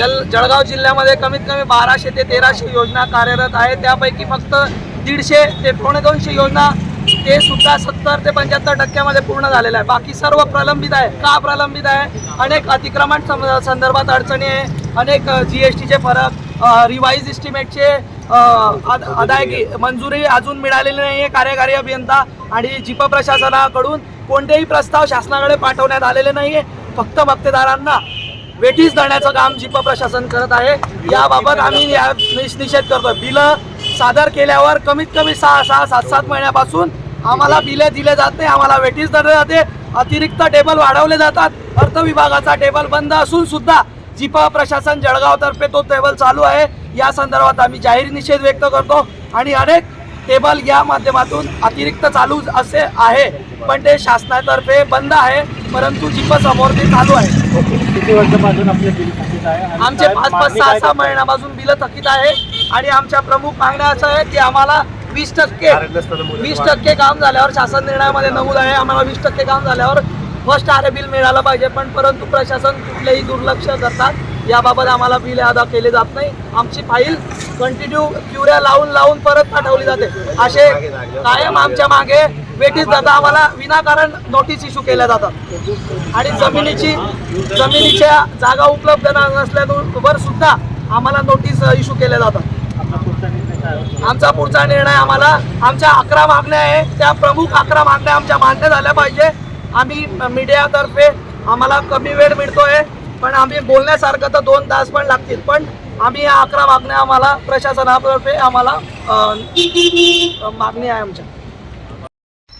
जल जळगाव जिल्ह्यामध्ये कमीत कमी बाराशे ते तेराशे योजना कार्यरत आहे त्यापैकी फक्त दीडशे ते पावणे दोनशे योजना ते सुद्धा सत्तर ते पंच्याहत्तर टक्क्यामध्ये पूर्ण झालेलं आहे बाकी सर्व प्रलंबित आहे का प्रलंबित आहे? अनेक अतिक्रमण संदर्भात अडचणी आहे. अनेक जी एस टीचे फरक रिवाईज इस्टिमेटचे अदायगी मंजुरी अजून मिळालेली नाही आहे कार्यकारी अभियंता आणि जिप प्रशासनाकडून कोणतेही प्रस्ताव शासनाकडे पाठवण्यात आलेले नाही आहे फक्त मक्तेदारांना वेठीस धरण्याचं काम जिप प्रशासन करत आहे. याबाबत आम्ही या निष- निषेध करतोय. बिलं सादर केल्यावर कमीत कमी सहा सहा सात सात महिन्यापासून आम्हाला बिले दिले जात नाही. आम्हाला वेठीस धरले जाते. अतिरिक्त टेबल वाढवले जातात. अर्थ विभागाचा टेबल बंद असून सुद्धा जिपा प्रशासन जळगावतर्फे तो टेबल चालू आहे. या संदर्भात आम्ही जाहीर निषेध व्यक्त करतो. आणि अनेक टेबल या माध्यमातून अतिरिक्त चालू असे आहे. पण ते शासनातर्फे बंद आहे. परंतु जिप समोर ते चालू आहे. ओके किती वर्षापासून आपले बिल थकीत आहे आणि आमचे पाच पाच मागणी सहा काय सहा करताय? महिन्यापासून बिलं थकीत आहे आणि आमच्या प्रमुख मागण्या असं आहे की आम्हाला वीस टक्के वीस टक्के काम झाल्यावर शासन निर्णयामध्ये नमूद आहे. आम्हाला वीस टक्के काम झाल्यावर फर्स्ट आर बिल मिळालं पाहिजे. पण परंतु प्रशासन कुठलेही दुर्लक्ष करतात. याबाबत आम्हाला बिल अदा केले जात नाही. आमची फाईल कंटिन्यू क्युऱ्या लावून लावून परत पाठवली जाते. असे कायम आमच्या मागे वेटीस जाता आम्हाला विनाकारण नोटीस इश्यू केल्या जातात. आणि जमिनीची जमिनीच्या जागा उपलब्ध नसल्यावर सुद्धा आम्हाला नोटीस इश्यू केल्या जातात. आमचा पुढचा निर्णय आम्हाला आमच्या अकरा मागण्या आहे. त्या प्रमुख अकरा मागण्या आमच्या मान्य झाल्या पाहिजे. आम्ही मीडियातर्फे आम्हाला कमी वेळ मिळतोय पण आम्ही बोलण्यासारखं तर दोन तास पण लागतील. पण आम्ही या अकरा मागण्या आम्हाला प्रशासनातर्फे आम्हाला मागणी आहे आमच्या.